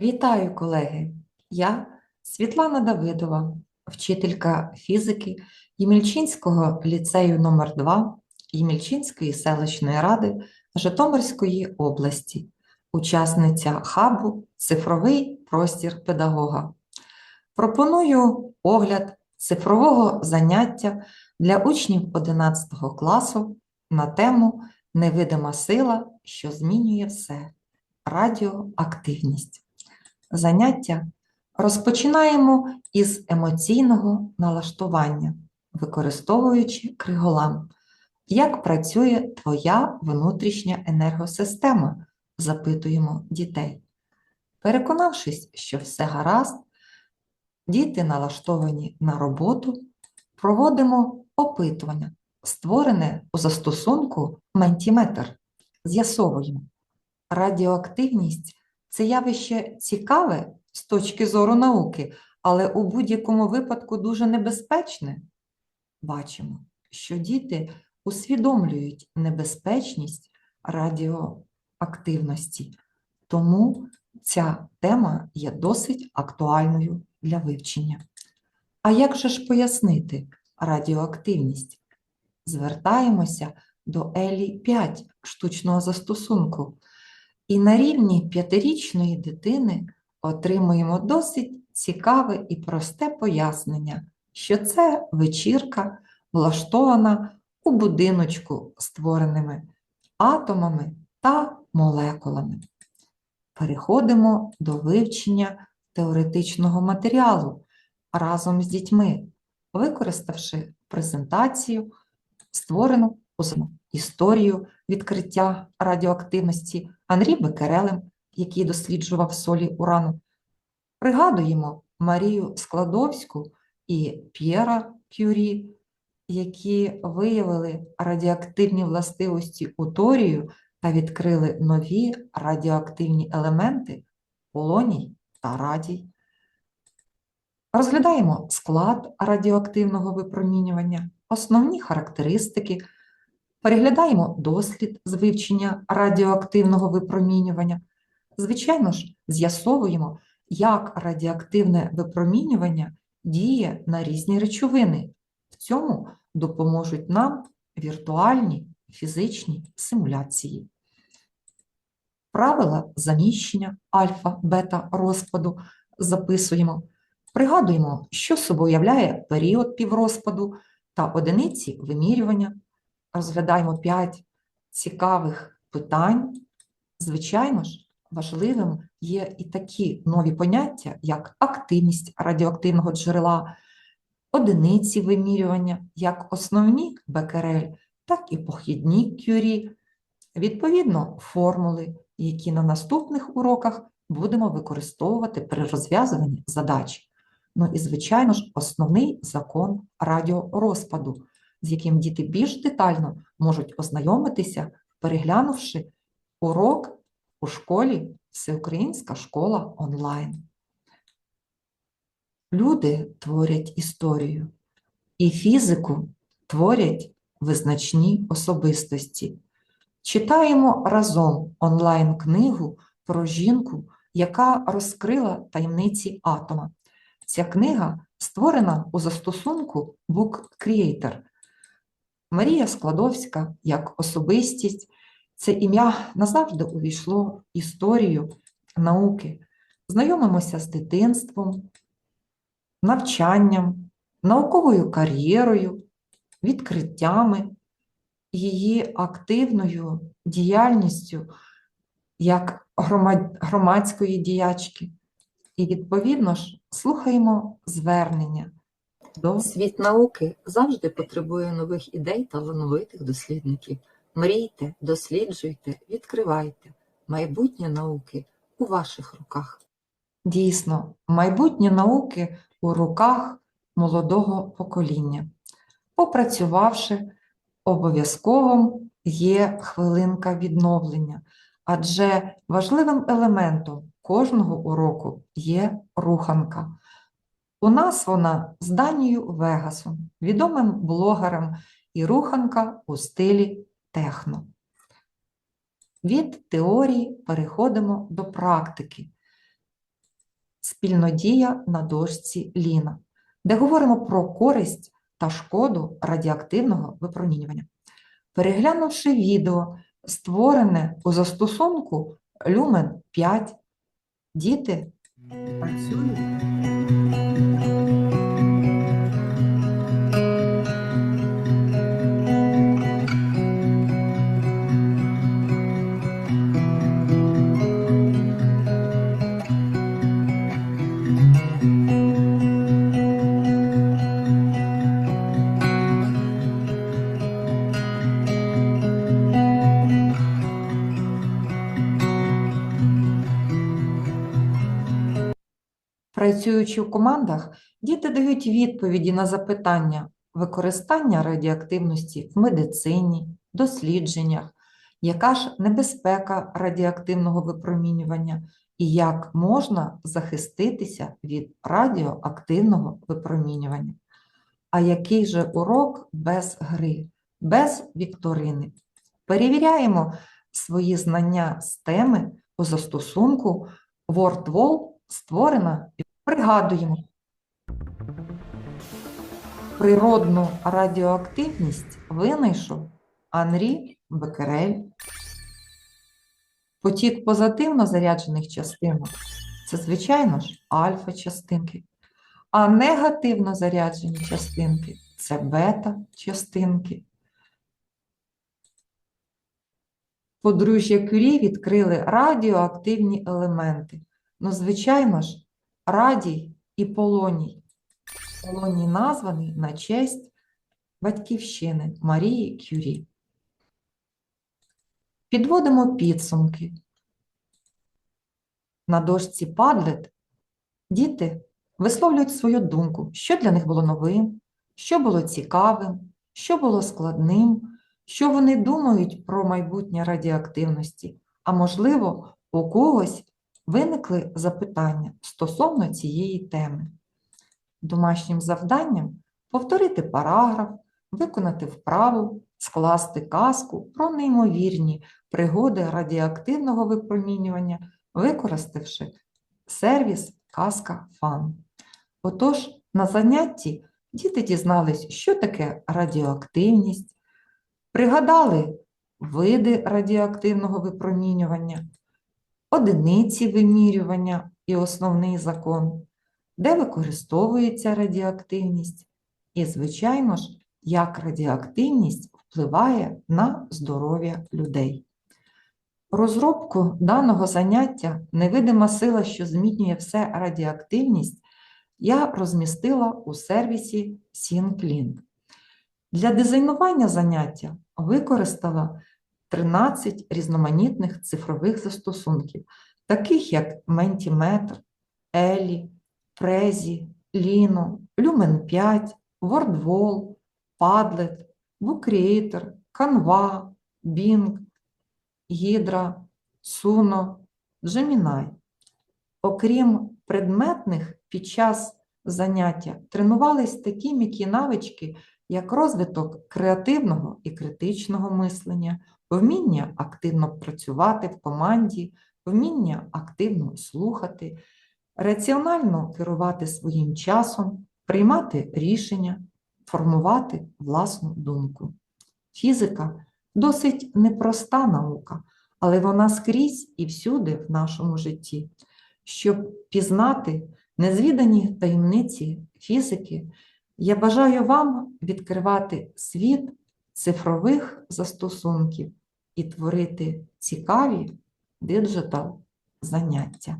Вітаю, колеги! Я Світлана Давидова, вчителька фізики Ємільчинського ліцею номер 2 Ємільчинської селищної ради Житомирської області, учасниця хабу Цифровий простір педагога. Пропоную огляд цифрового заняття для учнів 11 класу на тему Невидима сила, що змінює все. Радіоактивність. Заняття розпочинаємо із емоційного налаштування, використовуючи криголам. Як працює твоя внутрішня енергосистема? Запитуємо дітей. Переконавшись, що все гаразд, діти налаштовані на роботу, проводимо опитування, створене у застосунку Ментіметр. З'ясовуємо, радіоактивність це явище цікаве з точки зору науки, але у будь-якому випадку дуже небезпечне. Бачимо, що діти усвідомлюють небезпечність радіоактивності, тому ця тема є досить актуальною для вивчення. А як же ж пояснити радіоактивність? Звертаємося до Елі 5 штучного застосунку. І на рівні п'ятирічної дитини отримуємо досить цікаве і просте пояснення, що це вечірка, влаштована у будиночку створеними атомами та молекулами. Переходимо до вивчення теоретичного матеріалу разом з дітьми, використавши презентацію, створену у історію відкриття радіоактивності Анрі Бекерелем, який досліджував солі урану. Пригадуємо Марію Складовську і П'єра Кюрі, які виявили радіоактивні властивості у торію та відкрили нові радіоактивні елементи полоній та радій. Розглядаємо склад радіоактивного випромінювання, основні характеристики. Переглядаємо дослід з вивчення радіоактивного випромінювання. Звичайно ж, з'ясовуємо, як радіоактивне випромінювання діє на різні речовини. В цьому допоможуть нам віртуальні фізичні симуляції. Правила заміщення альфа-бета розпаду записуємо. Пригадуємо, що собою являє період піврозпаду та одиниці вимірювання розглядаємо 5 цікавих питань. Звичайно ж, важливим є і такі нові поняття, як активність радіоактивного джерела, одиниці вимірювання, як основні бекерель, так і похідні кюрі, відповідно, формули, які на наступних уроках будемо використовувати при розв'язуванні задач. Ну і, звичайно ж, основний закон радіорозпаду – з яким діти більш детально можуть ознайомитися, переглянувши урок у школі Всеукраїнська школа онлайн. Люди творять історію, і фізику творять визначні особистості. Читаємо разом онлайн-книгу про жінку, яка розкрила таємниці атома. Ця книга створена у застосунку Book Creator. Марія Складовська як особистість, це ім'я назавжди увійшло в історію науки. Знайомимося з дитинством, навчанням, науковою кар'єрою, відкриттями, її активною діяльністю як громадської діячки. І, відповідно ж, слухаємо звернення. До Світ науки завжди потребує нових ідей талановитих дослідників. Мрійте, досліджуйте, відкривайте. Майбутнє науки у ваших руках. Дійсно, майбутнє науки у руках молодого покоління. Попрацювавши, обов'язково є хвилинка відновлення, адже важливим елементом кожного уроку є руханка. У нас вона з Данією Вегасом, відомим блогером і руханка у стилі техно. Від теорії переходимо до практики. Спільнодія на дошці Ліна, де говоримо про користь та шкоду радіоактивного випромінювання. Переглянувши відео, створене у застосунку Lumen 5, діти працюють. Працюючи в командах, діти дають відповіді на запитання використання радіоактивності в медицині, дослідженнях, яка ж небезпека радіоактивного випромінювання і як можна захиститися від радіоактивного випромінювання. А який же урок без гри, без вікторини? Перевіряємо свої знання з теми у застосунку WordWall створена пригадуємо. Природну радіоактивність винайшов Анрі Бекерель. Потік позитивно заряджених частинок це, звичайно ж, альфа-частинки, а негативно заряджені частинки це бета-частинки. Подружжя Кюрі відкрили радіоактивні елементи. Ну, звичайно ж, радій і полоній. Полоній названий на честь батьківщини Марії Кюрі. Підводимо підсумки. На дошці Padlet діти висловлюють свою думку, що для них було новим, що було цікавим, що було складним, що вони думають про майбутнє радіоактивності, а можливо, у когось виникли запитання стосовно цієї теми. Домашнім завданням повторити параграф, виконати вправу, скласти казку про неймовірні пригоди радіоактивного випромінювання, використавши сервіс Казка Фан. Отож, на занятті діти дізнались, що таке радіоактивність, пригадали види радіоактивного випромінювання, одиниці вимірювання і основний закон, де використовується радіоактивність, і, звичайно ж, як радіоактивність впливає на здоров'я людей. Розробку даного заняття невидима сила, що змінює все радіоактивність, я розмістила у сервісі SyncLink. Для дизайнування заняття використала 13 різноманітних цифрових застосунків, таких як Mentimeter, Елі, Prezi, Lino, Lumen 5, WordWall, Padlet, BookCreator, Canva, Bing, Hydra, Suno, Gemini. Окрім предметних, під час заняття тренувались такі м'які навички, як розвиток креативного і критичного мислення, вміння активно працювати в команді, вміння активно слухати, раціонально керувати своїм часом, приймати рішення, формувати власну думку. Фізика досить непроста наука, але вона скрізь і всюди в нашому житті. Щоб пізнати незвідані таємниці фізики, я бажаю вам відкривати світ цифрових застосунків і творити цікаві диджитал заняття.